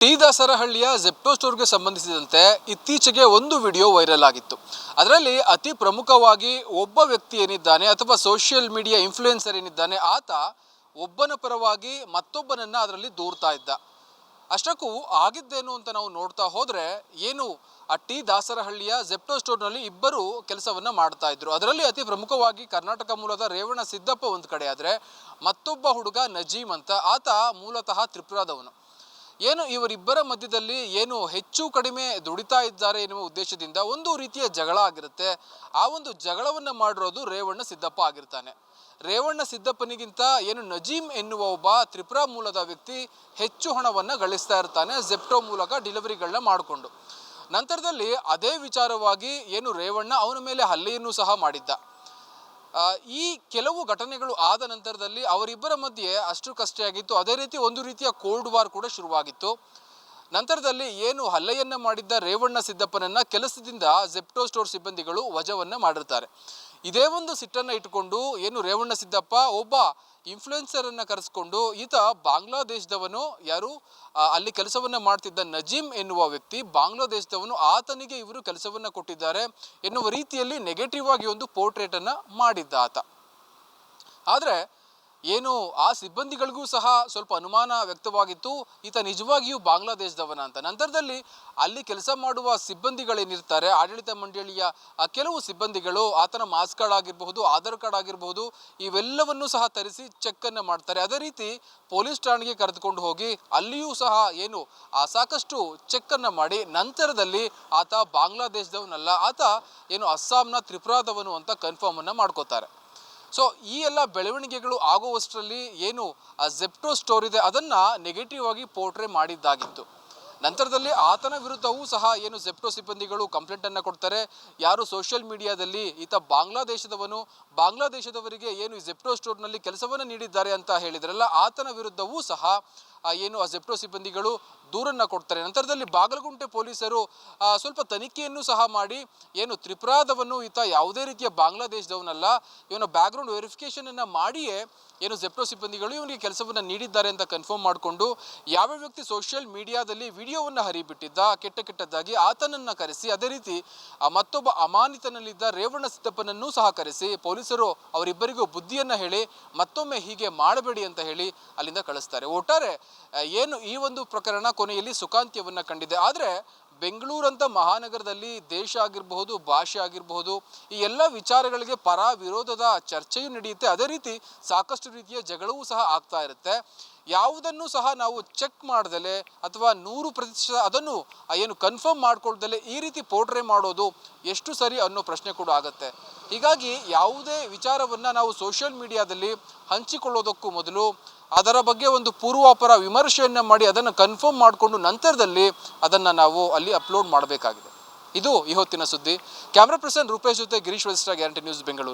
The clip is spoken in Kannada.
ಟಿ ದಾಸರಹಳ್ಳಿಯ ಜೆಪ್ಟೋ ಸ್ಟೋರ್ಗೆ ಸಂಬಂಧಿಸಿದಂತೆ ಇತ್ತೀಚೆಗೆ ಒಂದು ವಿಡಿಯೋ ವೈರಲ್ ಆಗಿತ್ತು. ಅದರಲ್ಲಿ ಅತಿ ಪ್ರಮುಖವಾಗಿ ಒಬ್ಬ ವ್ಯಕ್ತಿ ಏನಿದ್ದಾನೆ ಅಥವಾ ಸೋಷಿಯಲ್ ಮೀಡಿಯಾ ಇನ್ಫ್ಲೂಯೆನ್ಸರ್ ಏನಿದ್ದಾನೆ ಆತ ಒಬ್ಬನ ಪರವಾಗಿ ಮತ್ತೊಬ್ಬನನ್ನ ಅದರಲ್ಲಿ ದೂರ್ತಾ ಇದ್ದ. ಅಷ್ಟಕ್ಕೂ ಆಗಿದ್ದೇನು ಅಂತ ನಾವು ನೋಡ್ತಾ ಹೋದರೆ ಏನು, ಆ ಟಿ ದಾಸರಹಳ್ಳಿಯ ಜೆಪ್ಟೋ ಸ್ಟೋರ್ನಲ್ಲಿ ಇಬ್ಬರು ಕೆಲಸವನ್ನ ಮಾಡ್ತಾ ಇದ್ರು. ಅದರಲ್ಲಿ ಅತಿ ಪ್ರಮುಖವಾಗಿ ಕರ್ನಾಟಕ ಮೂಲದ ರೇವಣ ಸಿದ್ದಪ್ಪ ಒಂದು ಕಡೆ ಆದ್ರೆ ಮತ್ತೊಬ್ಬ ಹುಡುಗ ನಜೀಮ್ ಅಂತ. ಆತ ಮೂಲತಃ ತ್ರಿಪುರಾದವನು. ಏನು ಇವರಿಬ್ಬರ ಮಧ್ಯದಲ್ಲಿ ಏನು ಹೆಚ್ಚು ಕಡಿಮೆ ದುಡಿತಾ ಇದ್ದಾರೆ ಎನ್ನುವ ಉದ್ದೇಶದಿಂದ ಒಂದು ರೀತಿಯ ಜಗಳ ಆಗಿರುತ್ತೆ. ಆ ಒಂದು ಜಗಳವನ್ನು ಮಾಡಿರೋದು ರೇವಣ್ಣ ಸಿದ್ದಪ್ಪ ಆಗಿರ್ತಾನೆ. ರೇವಣ್ಣ ಸಿದ್ದಪ್ಪನಿಗಿಂತ ಏನು ನಜೀಮ್ ಎನ್ನುವ ಒಬ್ಬ ತ್ರಿಪುರ ಮೂಲದ ವ್ಯಕ್ತಿ ಹೆಚ್ಚು ಹಣವನ್ನು ಗಳಿಸ್ತಾ ಇರ್ತಾನೆ ಜೆಪ್ಟೋ ಮೂಲಕ ಡೆಲಿವರಿಗಳನ್ನ ಮಾಡಿಕೊಂಡು. ನಂತರದಲ್ಲಿ ಅದೇ ವಿಚಾರವಾಗಿ ಏನು ರೇವಣ್ಣ ಅವನ ಮೇಲೆ ಹಲ್ಲೆಯನ್ನು ಸಹ ಮಾಡಿದ್ದ. ಈ ಕೆಲವು ಘಟನೆಗಳು ಆದ ನಂತರದಲ್ಲಿ ಅವರಿಬ್ಬರ ಮಧ್ಯೆ ಅಷ್ಟು ಕಷ್ಟೇ ಆಗಿತ್ತು. ಅದೇ ರೀತಿ ಒಂದು ರೀತಿಯ ಕೋಲ್ಡ್ ವಾರ್ ಕೂಡ ಶುರುವಾಗಿತ್ತು. ನಂತರದಲ್ಲಿ ಏನು ಹಲ್ಲೆಯನ್ನ ಮಾಡಿದ್ದ ರೇವಣ್ಣ ಸಿದ್ದಪ್ಪನನ್ನ ಕೆಲಸದಿಂದ ಜೆಪ್ಟೋ ಸ್ಟೋರ್ ಸಿಬ್ಬಂದಿಗಳು ವಜವನ್ನ ಮಾಡಿರ್ತಾರೆ. ಇದೇ ಒಂದು ಸಿಟ್ಟನ್ನು ಇಟ್ಟುಕೊಂಡು ಏನು ರೇವಣ್ಣ ಸಿದ್ದಪ್ಪ, ಒಬ್ಬ ಇನ್ಫ್ಲುಯೆನ್ಸರ್ ಅನ್ನ ಕರೆಸ್ಕೊಂಡು, ಈತ ಬಾಂಗ್ಲಾದೇಶದವನು ಯಾರು? ಅಲ್ಲಿ ಕೆಲಸವನ್ನ ಮಾಡ್ತಿದ್ದ ನಜೀಮ್ ಎನ್ನುವ ವ್ಯಕ್ತಿ, ಬಾಂಗ್ಲಾದೇಶದವನು ಆತನಿಗೆ ಇವರು ಕೆಲಸವನ್ನ ಕೊಟ್ಟಿದ್ದಾರೆ ಎನ್ನುವ ರೀತಿಯಲ್ಲಿ ನೆಗೆಟಿವ್ ಆಗಿ ಒಂದು ಪೋರ್ಟ್ರೇಟ್ ಅನ್ನ ಮಾಡಿದ್ದ ಆತ. ಆದರೆ ಏನು ಆ ಸಿಬ್ಬಂದಿಗಳಿಗೂ ಸಹ ಸ್ವಲ್ಪ ಅನುಮಾನ ವ್ಯಕ್ತವಾಗಿತ್ತು. ಈತ ನಿಜವಾಗಿಯೂ ಬಾಂಗ್ಲಾದೇಶದವನ ಅಂತ. ನಂತರದಲ್ಲಿ ಅಲ್ಲಿ ಕೆಲಸ ಮಾಡುವ ಸಿಬ್ಬಂದಿಗಳೇನಿರ್ತಾರೆ, ಆಡಳಿತ ಮಂಡಳಿಯ ಕೆಲವು ಸಿಬ್ಬಂದಿಗಳು ಆತನ ಮಾಸ್ ಕಾರ್ಡ್ ಆಗಿರಬಹುದು, ಆಧಾರ್ ಕಾರ್ಡ್ ಆಗಿರಬಹುದು, ಇವೆಲ್ಲವನ್ನು ಸಹ ತರಿಸಿ ಚೆಕ್ ಅನ್ನ ಮಾಡ್ತಾರೆ. ಅದೇ ರೀತಿ ಪೊಲೀಸ್ ಠಾಣೆಗೆ ಕರೆದುಕೊಂಡು ಹೋಗಿ ಅಲ್ಲಿಯೂ ಸಹ ಏನು, ಆ, ಸಾಕಷ್ಟು ಚೆಕ್ ಅನ್ನ ಮಾಡಿ ನಂತರದಲ್ಲಿ ಆತ ಬಾಂಗ್ಲಾದೇಶದವನಲ್ಲ, ಆತ ಏನು ಅಸ್ಸಾಂನ ತ್ರಿಪುರಾದವನು ಅಂತ ಕನ್ಫರ್ಮ್ ಅನ್ನ ಮಾಡ್ಕೋತಾರೆ. ಸೊ ಈ ಎಲ್ಲ ಬೆಳವಣಿಗೆಗಳು ಆಗುವಷ್ಟರಲ್ಲಿ ಏನು ಜೆಪ್ಟೋ ಸ್ಟೋರ್ ಇದೆ, ಅದನ್ನು ನೆಗೆಟಿವ್ ಆಗಿ ಪೋರ್ಟ್ರೇ ಮಾಡಿದ್ದಾಗಿತ್ತು. ನಂತರದಲ್ಲಿ ಆತನ ವಿರುದ್ಧವೂ ಸಹ ಏನು ಜೆಪ್ಟೋ ಸಿಬ್ಬಂದಿಗಳು ಕಂಪ್ಲೇಂಟನ್ನು ಕೊಡ್ತಾರೆ. ಯಾರು ಸೋಷಿಯಲ್ ಮೀಡಿಯಾದಲ್ಲಿ ಈತ ಬಾಂಗ್ಲಾದೇಶದವನು, ಬಾಂಗ್ಲಾದೇಶದವರಿಗೆ ಏನು ಜೆಪ್ಟೋ ಸ್ಟೋರ್ನಲ್ಲಿ ಕೆಲಸವನ್ನು ನೀಡಿದ್ದಾರೆ ಅಂತ ಹೇಳಿದ್ರಲ್ಲ, ಆತನ ವಿರುದ್ಧವೂ ಸಹ ಏನು ಆ ಜೆಪ್ಟೋ ಸಿಬ್ಬಂದಿಗಳು ದೂರನ್ನ ಕೊಡ್ತಾರೆ. ನಂತರದಲ್ಲಿ ಬಾಗಲಗುಂಟೆ ಪೊಲೀಸರು ಸ್ವಲ್ಪ ತನಿಖೆಯನ್ನು ಸಹ ಮಾಡಿ, ಏನು ತ್ರಿಪುರಾದವನ್ನು ಈತ ಯಾವುದೇ ರೀತಿಯ ಬಾಂಗ್ಲಾದೇಶದವನಲ್ಲ ಇವನ ಬ್ಯಾಕ್ಗ್ರೌಂಡ್ ವೆರಿಫಿಕೇಶನ್ ಅನ್ನ ಮಾಡಿಯೇ, ಏನು ಜೆಪ್ಟೋ ಸಿಬ್ಬಂದಿಗಳು ಇವನಿಗೆ ಕೆಲಸವನ್ನ ನೀಡಿದ್ದಾರೆ ಅಂತ ಕನ್ಫರ್ಮ್ ಮಾಡಿಕೊಂಡು, ಯಾವ ವ್ಯಕ್ತಿ ಸೋಷಿಯಲ್ ಮೀಡಿಯಾದಲ್ಲಿ ವಿಡಿಯೋವನ್ನ ಹರಿಬಿಟ್ಟಿದ್ದ, ಕೆಟ್ಟ ಕೆಟ್ಟದ್ದಾಗಿ ಆತನನ್ನ ಕರೆಸಿ, ಅದೇ ರೀತಿ ಮತ್ತೊಬ್ಬ ಅಮಾನಿತನಲ್ಲಿದ್ದ ರೇವಣ್ಣ ಸಿದ್ದಪ್ಪನನ್ನೂ ಸಹ ಕರೆಸಿ, ಪೊಲೀಸರು ಅವರಿಬ್ಬರಿಗೂ ಬುದ್ಧಿಯನ್ನ ಹೇಳಿ, ಮತ್ತೊಮ್ಮೆ ಹೀಗೆ ಮಾಡಬೇಡಿ ಅಂತ ಹೇಳಿ ಅಲ್ಲಿಂದ ಕಳಿಸ್ತಾರೆ. ಒಟ್ಟಾರೆ ಏನು ಈ ಒಂದು ಪ್ರಕರಣ ಕೊನೆಯಲ್ಲಿ ಸುಖಾಂತ್ಯವನ್ನು ಕಂಡಿದೆ. ಆದರೆ ಬೆಂಗಳೂರಂಥ ಮಹಾನಗರದಲ್ಲಿ ದೇಶ ಆಗಿರಬಹುದು, ಭಾಷೆ ಆಗಿರಬಹುದು, ಈ ಎಲ್ಲ ವಿಚಾರಗಳಿಗೆ ಪರ ವಿರೋಧದ ಚರ್ಚೆಯೂ ನಡೆಯುತ್ತೆ. ಅದೇ ರೀತಿ ಸಾಕಷ್ಟು ರೀತಿಯ ಜಗಳವೂ ಸಹ ಆಗ್ತಾ ಇರುತ್ತೆ. ಯಾವುದನ್ನು ಸಹ ನಾವು ಚೆಕ್ ಮಾಡ್ದಲೆ ಅಥವಾ ನೂರು ಪ್ರತಿಶತ ಅದನ್ನು ಏನು ಕನ್ಫರ್ಮ್ ಮಾಡ್ಕೊಳ್ದಲೆ ಈ ರೀತಿ ಪೋರ್ಟ್ರೇ ಮಾಡೋದು ಎಷ್ಟು ಸರಿ ಅನ್ನೋ ಪ್ರಶ್ನೆ ಕೂಡ ಆಗುತ್ತೆ. ಹೀಗಾಗಿ ಯಾವುದೇ ವಿಚಾರವನ್ನ ನಾವು ಸೋಷಿಯಲ್ ಮೀಡಿಯಾದಲ್ಲಿ ಹಂಚಿಕೊಳ್ಳೋದಕ್ಕೂ ಮೊದಲು ಅದರ ಬಗ್ಗೆ ಒಂದು ಪೂರ್ವಾಪರ ವಿಮರ್ಶೆಯನ್ನು ಮಾಡಿ ಅದನ್ನು ಕನ್ಫರ್ಮ್ ಮಾಡಿಕೊಂಡು ನಂತರದಲ್ಲಿ ಅದನ್ನು ನಾವು ಅಲ್ಲಿ ಅಪ್ಲೋಡ್ ಮಾಡಬೇಕಾಗಿದೆ. ಇದು ಇವತ್ತಿನ ಸುದ್ದಿ. ಕ್ಯಾಮ್ರಾ ಪರ್ಸನ್ ರೂಪೇಶ್ ಜೊತೆ ಗಿರೀಶ್ ವಸಿಷ್ಠ ಗ್ಯಾರಂಟಿ ನ್ಯೂಸ್, ಬೆಂಗಳೂರು.